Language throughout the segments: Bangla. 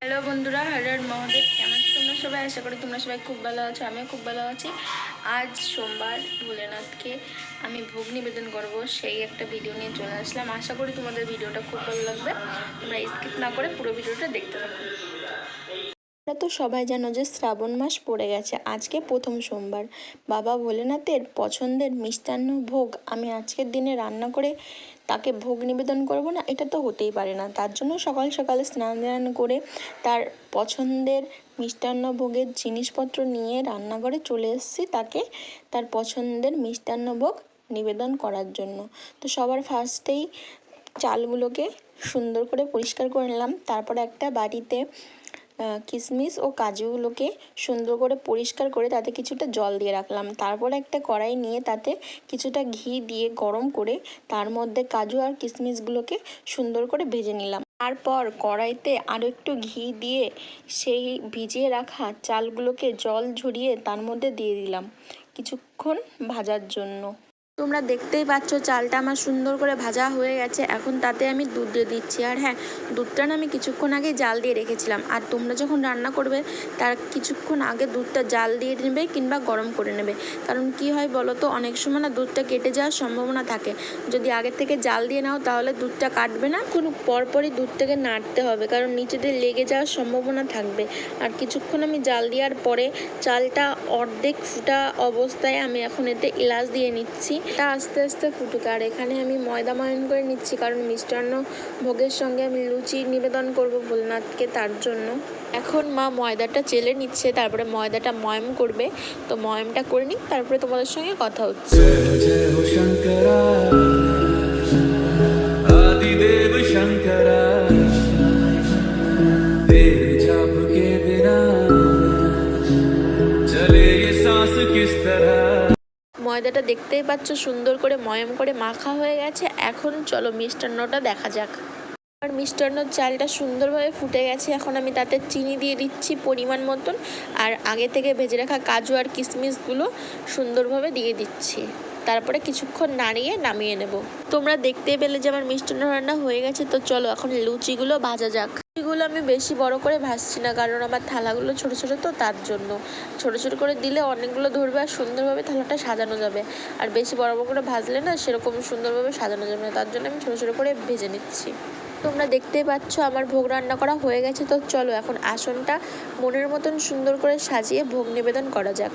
হ্যালো বন্ধুরা হরের মহাদেব, কেমন আছো তোমরা সবাই? আশা করি তোমরা সবাই খুব ভালো আছো, আমিও খুব ভালো আছি। আজ সোমবার, ভোলেনাথকে আমি ভোগ নিবেদন করব, সেই একটা ভিডিও নিয়ে চলে আসলাম। আশা করি তোমাদের ভিডিওটা খুব ভালো লাগবে। তোমরা স্কিপ না করে পুরো ভিডিওটা দেখতে থাকো। তোমরা তো সবাই জানো যে শ্রাবণ মাস পড়ে গেছে। আজকে প্রথম সোমবার। বাবা ভোলেনাথের পছন্দের মিষ্টান্ন ভোগ আমি আজকের দিনে রান্না করে তাকে ভোগ নিবেদন করব না, এটা তো হতেই পারে না। তার জন্য সকাল সকালে স্নান ধান করে তার পছন্দের মিষ্টান্ন ভোগের জিনিসপত্র নিয়ে রান্নাঘরে চলে এসেছি তাকে তার পছন্দের মিষ্টান্ন ভোগ নিবেদন করার জন্য। তো সবার ফার্স্টেই চালগুলোকে সুন্দর করে পরিষ্কার করে নিলাম। তারপর একটা বাটিতে কিশমিশ ও কাজুগুলোকে সুন্দর করে পরিষ্কার করে তাতে কিছুটা জল দিয়ে রাখলাম। তারপর একটা কড়াই নিয়ে তাতে কিছুটা ঘি দিয়ে গরম করে তার মধ্যে কাজু আর কিশমিশগুলোকে সুন্দর করে ভেজে নিলাম। তারপর কড়াইতে আরও একটু ঘি দিয়ে সেই ভিজিয়ে রাখা চালগুলোকে জল ঝরিয়ে তার মধ্যে দিয়ে দিলাম কিছুক্ষণ ভাজার জন্য। তোমরা দেখতেই পাচ্ছ চালটা আমার সুন্দর করে ভাজা হয়ে গেছে। এখন তাতে আমি দুধ দিয়ে দিচ্ছি। আর হ্যাঁ দুধটা না আমি কিছুক্ষণ আগে জাল দিয়ে রেখেছিলাম। আর তোমরা যখন রান্না করবে, তার কিছুক্ষণ আগে দুধটা জাল দিয়ে নেবে কিংবা গরম করে নেবে। কারণ কি হয় বলো তো অনেক সময় না দুধটা কেটে যাওয়ার সম্ভাবনা থাকে। যদি আগে থেকে জাল দিয়ে নাও, তাহলে দুধটা কাটবে না। কোনো পরপরই দুধটাকে নাড়তে হবে, কারণ নিচে দিয়ে লেগে যাওয়ার সম্ভাবনা থাকবে। আর কিছুক্ষণ আমি জাল দেওয়ার পরে চালটা অর্ধেক ফুটা অবস্থায় আমি এখন এতে এলাচ দিয়ে নিচ্ছি। তা আস্তে আস্তে ফুটুক আর এখানে আমি ময়দা ময়ন করে নিচ্ছি কারণ মিষ্টান্ন ভোগের সঙ্গে আমি লুচি নিবেদন করব ভোলনাথকে তার জন্য এখন মা ময়দাটা চেলে নিচ্ছে তারপরে ময়দাটা ময়ম করবে তো ময়মটা করে নিক তারপরে তোমাদের সঙ্গে কথা হচ্ছে जय जय हो शंकरा आदिदेव शंकरा तेरे जाप के बिना चले ये सांस किस तरह ময়দাটা দেখতেই পাচ্ছ, সুন্দর করে ময়ম করে মাখা হয়ে গেছে। এখন চলো মিষ্টান্নটা দেখা যাক। আর মিষ্টান্নর চালটা সুন্দরভাবে ফুটে গেছে। এখন আমি তাতে চিনি দিয়ে দিচ্ছি পরিমাণ মতন। আর আগে থেকে ভেজে রাখা কাজু আর কিশমিশগুলো সুন্দরভাবে দিয়ে দিচ্ছি। তারপরে কিছুক্ষণ নাড়িয়ে নামিয়ে নেব। তোমরা দেখতেই পেলে যে আমার মিষ্টান্ন রান্না হয়ে গেছে। তো চলো এখন লুচিগুলো ভাজা যাক। লুচিগুলো আমি বেশি বড় করে ভাজছি না, কারণ আমার থালাগুলো ছোট ছোট তো তার জন্য। ছোট ছোট করে দিলে অনেকগুলো ধরবে আর সুন্দরভাবে থালাটা সাজানো যাবে। আর বেশি বড় বড় করে ভাজলে না সেরকম সুন্দরভাবে সাজানো যাবে না, তার জন্য আমি ছোট ছোট করে ভেজে নিচ্ছি। তোমরা দেখতেই পাচ্ছ আমার ভোগ রান্না করা হয়ে গেছে, তো চলো এখন আসনটা মনের মতন সুন্দর করে সাজিয়ে ভোগ নিবেদন করা যাক।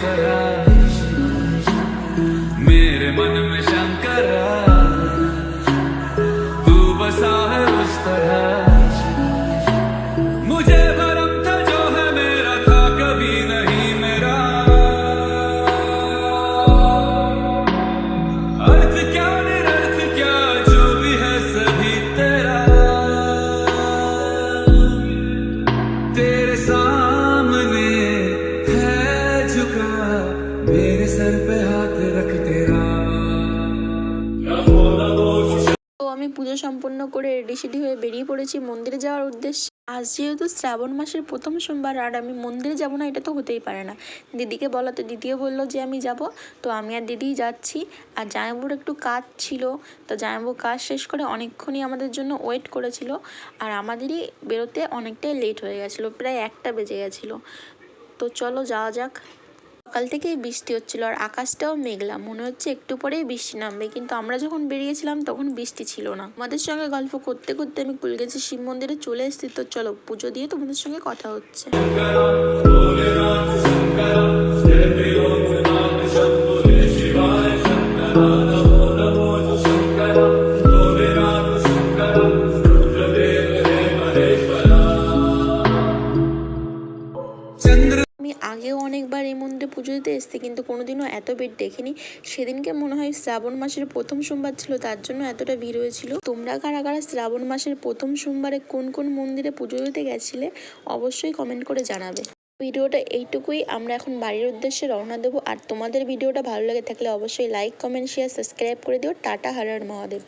for. मेरे सर पे हाथ रख तेरा তো আমি পুজো সম্পন্ন করে রেডি সেডি হয়ে বেরিয়ে পড়েছি মন্দিরে যাওয়ার উদ্দেশ্যে। আজ যেহেতু শ্রাবণ মাসের প্রথম সোমবার, আর আমি মন্দিরে যাব না, এটা তো হতেই পারে না। দিদিকে বলাতে দিদিও বলল যে আমি যাব, তো আমি আর দিদি যাচ্ছি। আর জামাইবুর একটু কাজ ছিল, তো জামাইবু কাজ শেষ করে অনেকক্ষণই আমাদের জন্য ওয়েট করেছিল। আর আমাদেরই বেরোতে অনেকটাই লেট হয়ে গেছিল, প্রায় একটা বেজে গেছিল। তো চলো যাওয়া যাক। সকাল থেকেই বৃষ্টি হচ্ছিল আর আকাশটাও মেঘলা। মনে হচ্ছে একটু পরেই বৃষ্টি নামবে, কিন্তু আমরা যখন বেরিয়েছিলাম তখন বৃষ্টি ছিল না। আমাদের সঙ্গে গল্প করতে করতে আমি কুলগেছি শিব মন্দিরে চলে এসেছি, তো চলো পুজো দিয়ে তোমাদের সঙ্গে কথা হচ্ছে। আগেও অনেকবার এই মন্দিরে পুজো দিতে এসেছি, কিন্তু কোনোদিনও এত ভিড় দেখিনি। সেদিনকে মনে হয় শ্রাবণ মাসের প্রথম সোমবার ছিল, তার জন্য এতটা ভিড় হয়েছিল। তোমরা কারা কারা শ্রাবণ মাসের প্রথম সোমবারে কোন কোন মন্দিরে পুজো দিতে গেছিলে, অবশ্যই কমেন্ট করে জানাবে। ভিডিওটা এইটুকুই, আমরা এখন বাড়ির উদ্দেশ্যে রওনা দেবো। আর তোমাদের ভিডিওটা ভালো লেগে থাকলে অবশ্যই লাইক কমেন্ট শেয়ার সাবস্ক্রাইব করে দিও। টাটা হারার মহাদেব।